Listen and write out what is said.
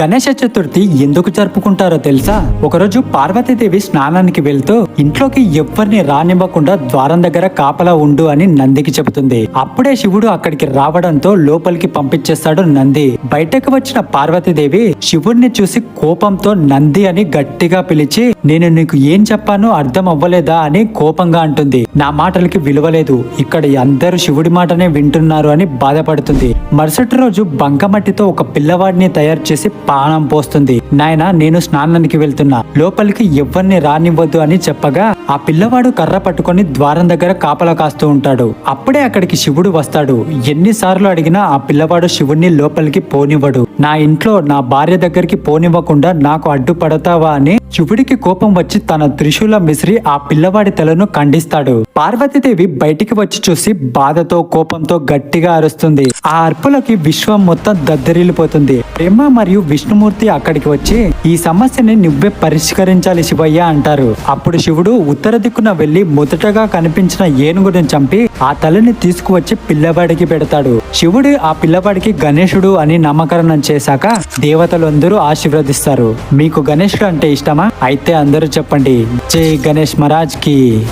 గణేష చతుర్థి ఎందుకు జరుపుకుంటారో తెలుసా? ఒకరోజు పార్వతీదేవి స్నానానికి వెళ్తూ ఇంట్లోకి ఎవ్వరిని రానివ్వకుండా ద్వారం దగ్గర కాపలా ఉండు అని నందికి చెబుతుంది. అప్పుడే శివుడు అక్కడికి రావడంతో లోపలికి పంపించేస్తాడు నంది. బయటకు వచ్చిన పార్వతీదేవి శివుడిని చూసి కోపంతో నంది అని గట్టిగా పిలిచి నేను నీకు ఏం చెప్పానో అర్థం అవ్వలేదా అని కోపంగా అంటుంది. నా మాటలకి విలువలేదు. ఇక్కడ అందరూ శివుడి మాటనే వింటున్నారు అని బాధపడుతుంది. మరుసటి రోజు బంకమట్టితో ఒక పిల్లవాడిని తయారు చేసి పానం పోస్తుంది. నాయన నేను స్నానానికి వెళ్తున్నా. లోపలికి ఎవరిని రానివ్వద్దు అని చెప్పగా ఆ పిల్లవాడు కర్ర పట్టుకొని ద్వారం దగ్గర కాపలా కాస్తూ ఉంటాడు. అప్పుడే అక్కడికి శివుడు వస్తాడు. ఎన్నిసార్లు అడిగినా ఆ పిల్లవాడు శివుణ్ణి లోపలికి పోనివ్వడు. నా ఇంట్లో నా భార్య దగ్గరికి పోనివ్వకుండా నాకు అడ్డుపడతావా అని శివుడికి కోపం వచ్చి తన త్రిశూలం విసిరి ఆ పిల్లవాడి తలను ఖండిస్తాడు. పార్వతీదేవి బయటికి వచ్చి చూసి బాధతో కోపంతో గట్టిగా అరుస్తుంది. ఆ అర్పులకి విశ్వం మొత్తం దద్దరిల్లిపోతుంది. బ్రహ్మ మరియు విష్ణుమూర్తి అక్కడికి వచ్చి ఈ సమస్యని నువ్వే పరిష్కరించాలి శివయ్య అంటారు. అప్పుడు శివుడు ఉత్తర దిక్కున వెళ్ళి మొదటగా కనిపించిన ఏనుగుని చంపి ఆ తలని తీసుకువచ్చి పిల్లవాడికి పెడతాడు. శివుడు ఆ పిల్లవాడికి గణేశుడు అని నామకరణం చేశాక దేవతలందరూ ఆశీర్వదిస్తారు. మీకు గణేశుడు అంటే ఇష్టమా? అయితే అందరూ చెప్పండి. జై గణేష్ మహారాజ్కి.